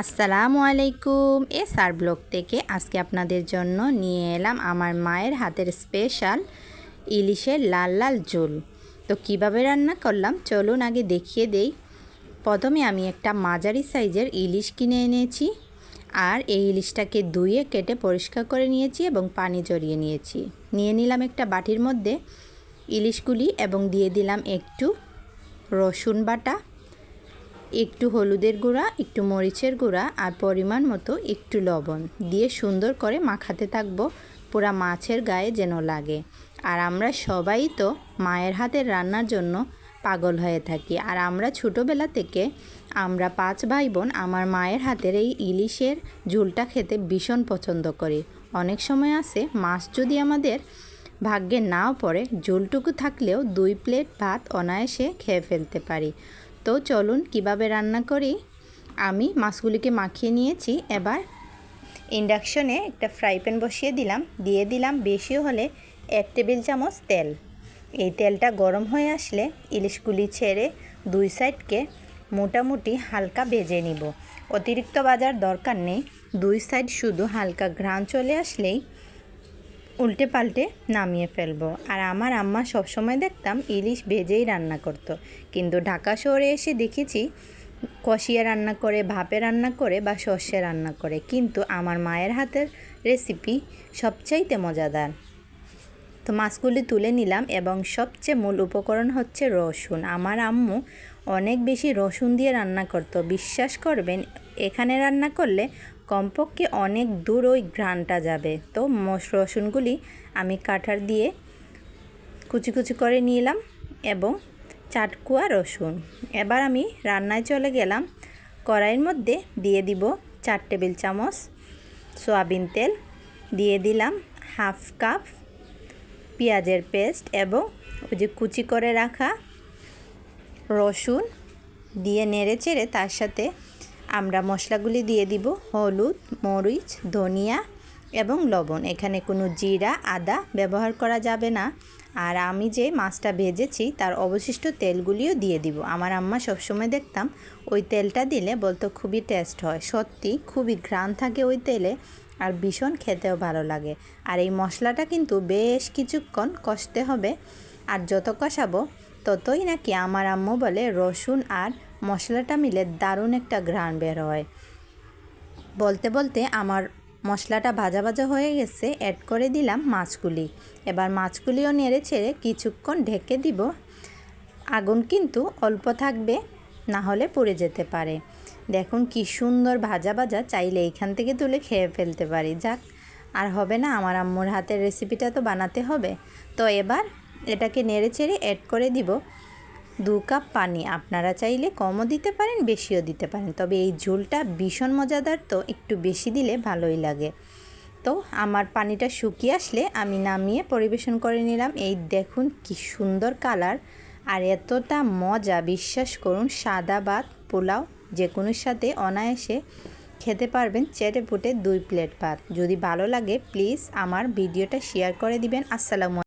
আসসালামু আলাইকুম। এ সার ব্লগ থেকে আজকে আপনাদের জন্য নিয়ে এলাম আমার মায়ের হাতের স্পেশাল ইলিশের লাল লাল ঝোল। তো কীভাবে রান্না করলাম? চলুন আগে দেখিয়ে দেই। প্রথমে আমি একটা মাঝারি সাইজের ইলিশ কিনে এনেছি আর এই ইলিশটাকে ধুয়ে, কেটে পরিষ্কার করে নিয়েছি এবং পানি জড়িয়ে নিয়েছি। নিয়ে নিলাম একটা বাটির মধ্যে ইলিশগুলি এবং দিয়ে দিলাম একটু রসুন বাটা একটু হলুদের গুঁড়া, একটু মরিচের গুঁড়া আর পরিমাণ মতো একটু লবণ দিয়ে সুন্দর করে মাখাতে থাকব। পুরা মাছের গায়ে যেন লাগে। আর আমরা সবাই তো মায়ের হাতের রান্নার জন্য পাগল হয়ে থাকি। আর আমরা ছোটোবেলা থেকে আমরা পাঁচ ভাই বোন আমার মায়ের হাতের এই ইলিশের ঝুলটা খেতে ভীষণ পছন্দ করি। অনেক সময় আছে মাছ যদি আমাদের ভাগ্যে নাও পড়ে, ঝোলটুকু থাকলেও দুই প্লেট ভাত অনায়াসে খেয়ে ফেলতে পারি। তো চলুন কীভাবে রান্না করি? আমি মাছগুলিকে মাখিয়ে নিয়েছি। এবার ইন্ডাকশনে একটা ফ্রাই প্যান বসিয়ে দিলাম। দিয়ে দিলাম বেশি হলে এক টেবিল চামচ তেল। এই তেলটা গরম হয়ে আসলে ইলিশগুলি ছেড়ে দুই সাইডকে মোটামুটি হালকা ভেজে নিব। অতিরিক্ত বাজার দরকার নেই। দুই সাইড শুধু হালকা ঘ্রাণ চলে আসলেই উল্টে পাল্টে নামিয়ে ফেলব। আর আমার আম্মা সবসময় দেখতাম ইলিশ ভেজেই রান্না করত। কিন্তু ঢাকা শহরে এসে দেখেছি কষিয়া রান্না করে, ভাপে রান্না করে বা সর্ষে রান্না করে। কিন্তু আমার মায়ের হাতের রেসিপি সবচাইতে মজাদার। তো মাছগুলি তুলে নিলাম এবং সবচেয়ে মূল উপকরণ হচ্ছে রসুন। আমার আম্মু অনেক বেশি রসুন দিয়ে রান্না করতো। বিশ্বাস করবেন, এখানে রান্না করলে কমপক্ষে অনেক দূর ওই ঘ্রাণটা যাবে। তো মশ রসুনগুলি আমি কাঠার দিয়ে কুচি কুচি করে নিলাম এবং চাটকুয়া রসুন। এবার আমি রান্নায় চলে গেলাম। কড়াইয়ের মধ্যে দিয়ে দিব চার টেবিল চামচ সয়াবিন তেল। দিয়ে দিলাম হাফ কাপ পেঁয়াজের পেস্ট এবং ওই যে কুচি করে রাখা রসুন দিয়ে নেড়ে চেড়ে তার সাথে আমরা মশলাগুলি দিয়ে দিব হলুদ, মরিচ, ধনিয়া এবং লবণ। এখানে কোনো জিরা, আদা ব্যবহার করা যাবে না। আর আমি যে মাছটা ভেজেছি তার অবশিষ্ট তেলগুলিও দিয়ে দিব। আমার আম্মা সবসময় দেখতাম ওই তেলটা দিলে বলতো খুবই টেস্ট হয়। সত্যি খুবই ঘ্রাণ থাকে ওই তেলে। আর ভীষণ খেতেও ভালো লাগে। আর এই মশলাটা কিন্তু বেশ কিছুক্ষণ কষতে হবে। আর যত কষাবো, ততই নাকি আমার আম্মু বলে রসুন আর মশলাটা মিলে দারুণ একটা ঘ্রাণ বের হয়। বলতে বলতে আমার মশলাটা ভাজা ভাজা হয়ে গেছে অ্যাড করে দিলাম মাছগুলি। এবার মাছগুলিও নেড়ে ছেড়ে কিছুক্ষণ ঢেকে দিব। আগুন কিন্তু অল্প থাকবে, না হলে পুড়ে যেতে পারে। দেখুন কি সুন্দর ভাজা ভাজা, চাইলে এইখান থেকে তুলে খেয়ে ফেলতে পারি। যাক, আর হবে না, আমার আম্মুর হাতের রেসিপিটা তো বানাতে হবে। তো এবার এটাকে নেড়ে চেড়ে অ্যাড করে দিব দু কাপ পানি। আপনারা চাইলে কমও দিতে পারেন, বেশিও দিতে পারেন, তবে এই ঝোলটা ভীষণ মজাদার, তো একটু বেশি দিলে ভালোই লাগে। তো আমার পানিটা শুকিয়ে আসলে আমি নামিয়ে পরিবেশন করে নিলাম। এই দেখুন কি সুন্দর কালার আর এতটা মজা, বিশ্বাস করুন, সাদা ভাত, পোলাও যে কোনোর সাথে অনায়াসে খেতে পারবেন চেটে ফুটে দুই প্লেট ভাত। যদি ভালো লাগে প্লিজ আমার ভিডিওটা শেয়ার করে দিবেন। আসসালামু